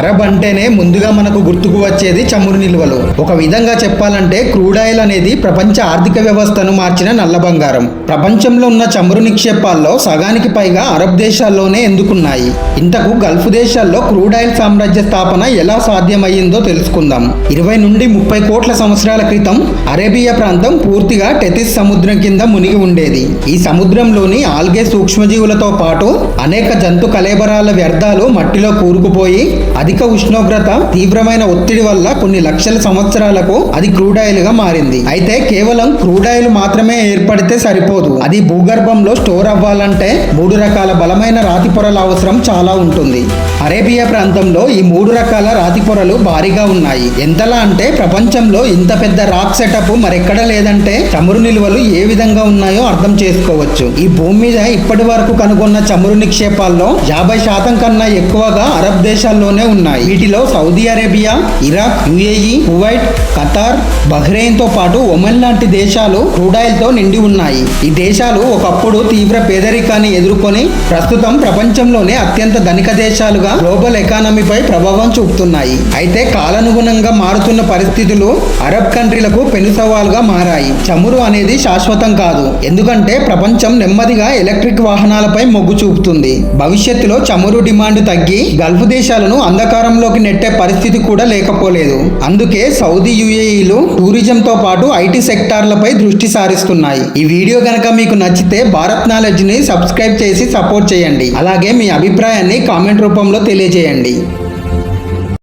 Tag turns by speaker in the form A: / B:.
A: Arab అంటేనే ముందుగా మనకు గుర్తుకు వచ్చేది చమురు నిల్వలు. ఒక విధంగా చెప్పాలంటే క్రూడ్ ఆయిల్ అనేది ప్రపంచ ఆర్థిక వ్యవస్థను మార్చిన నల్ల బంగారం. ప్రపంచంలో ఉన్న చమురు నిక్షేపాల్లో సగానికి పైగా అరబ్ దేశాల్లోనే ఎందుకున్నాయి? ఇంతకు గల్ఫ్ దేశాల్లో క్రూడ్ ఆయిల్ సామ్రాజ్య స్థాపన ఎలా సాధ్యమయ్యిందో తెలుసుకుందాం. ఇరవై నుండి ముప్పై కోట్ల సంవత్సరాల క్రితం అరేబియా ప్రాంతం పూర్తిగా టెతిస్ సముద్రం కింద మునిగి ఉండేది. ఈ సముద్రంలోని ఆల్గే సూక్ష్మజీవులతో పాటు అనేక జంతు కలేబరాల వ్యర్థాలు మట్టిలో కూరుకుపోయి అధిక ఉష్ణోగ్రత తీవ్రమైన ఒత్తిడి వల్ల కొన్ని లక్షల సంవత్సరాలకు అది క్రూడాయిల్గా మారింది. అయితే కేవలం క్రూడాయిల్ మాత్రమే ఏర్పడితే సరిపోదు. అది భూగర్భంలో స్టోర్ అవ్వాలంటే మూడు రకాల బలమైన రాతి పొరల అవసరం చాలా ఉంటుంది. అరేబియా ప్రాంతంలో ఈ మూడు రకాల రాతి పొరలు భారీగా ఉన్నాయి. ఎంతలా అంటే ప్రపంచంలో ఇంత పెద్ద రాక్ సెటప్ మరెక్కడ లేదంటే చమురు నిల్వలు ఏ విధంగా ఉన్నాయో అర్థం చేసుకోవచ్చు. ఈ భూమి మీద ఇప్పటి వరకు కనుగొన్న చమురు నిక్షేపాల్లో యాభై శాతం కన్నా ఎక్కువగా అరబ్ దేశాల్లోనే ఉన్నాయి వీటిలో Saudi Arabia Iraq UAE Kuwait Qatar బహ్రెయిన్తో పాటు ఒమన్ లాంటి దేశాలు క్రూడాయిల్తో నిండి ఉన్నాయి. ఈ దేశాలు ఒకప్పుడు తీవ్ర పేదరికాన్ని ఎదుర్కొని ప్రస్తుతం ప్రపంచంలోనే అత్యంత ధనిక దేశాలుగా గ్లోబల్ ఎకానమీపై ప్రభావం చూపుతున్నాయి. అయితే కాలానుగుణంగా మారుతున్న పరిస్థితులు అరబ్ కంట్రీలకు పెను సవాలుగా మారాయి. చమురు అనేది శాశ్వతం కాదు. ఎందుకంటే ప్రపంచం నెమ్మదిగా ఎలక్ట్రిక్ వాహనాలపై మొగ్గు చూపుతుంది. భవిష్యత్తులో చమురు డిమాండ్ తగ్గి గల్ఫ్ దేశాలను అంధకారంలోకి నెట్టే పరిస్థితి కూడా లేకపోలేదు. అందుకే సౌదీ యుఏఈలు టూరిజంతో పాటు ఐటీ సెక్టార్లపై దృష్టి సారిస్తున్నాయి. ఈ వీడియో కనుక మీకు నచ్చితే భారత్ నాలెడ్జ్ని సబ్స్క్రైబ్ చేసి సపోర్ట్ చేయండి. అలాగే మీ అభిప్రాయాన్ని కామెంట్ రూపంలో తెలియజేయండి.